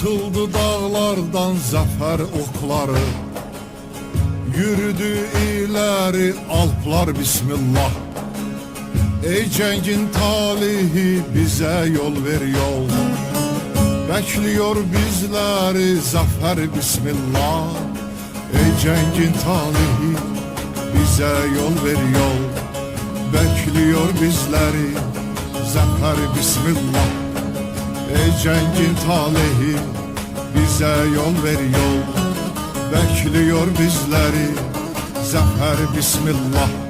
Atıldı dağlardan zafer okları. Yürüdü ileri alplar bismillah. Ey cengin talihi bize yol ver yol. Bekliyor bizleri zafer bismillah. Ey cengin talihi bize yol ver yol. Bekliyor bizleri zafer bismillah Ey cengin talihi bize yol ver yol. Bekliyor bizleri zafer bismillah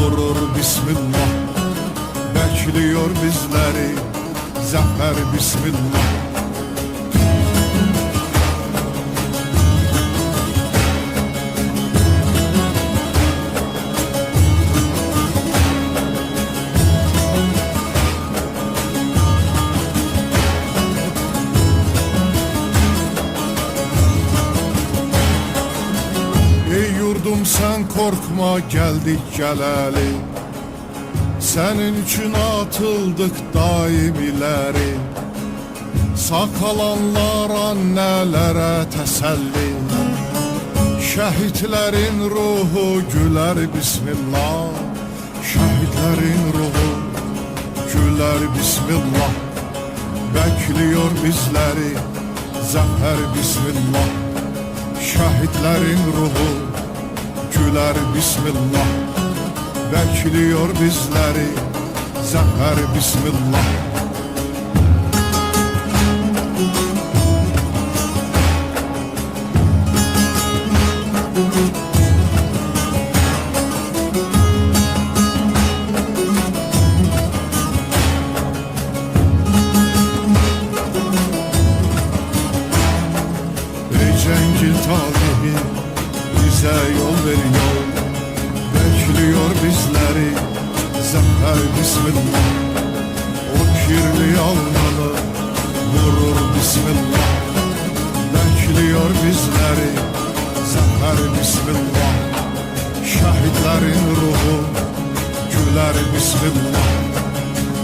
vurur bismillah. Bekliyor bizleri. Zafer bismillah Yurdum sen korkma geldik geleli. Senin için atıldık daim ileri. Sağ kalanlar annelere teselli. Şehitlerin ruhu güler bismillah. Şehitlerin ruhu güler bismillah. Bekliyor bizleri zafer bismillah. Şehitlerin ruhu güler bismillah. Bekliyor bizleri zafer bismillah. Ey talihi bize yol ver yol. Bekliyor bizleri. Zafer bismillah. O kirli alnını vurur bismillah. Bekliyor bizleri. Zafer bismillah. Şehitlerin ruhu güler bismillah.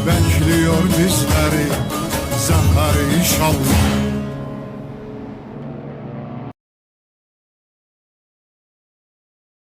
Bekliyor bizleri. Zafer inşallah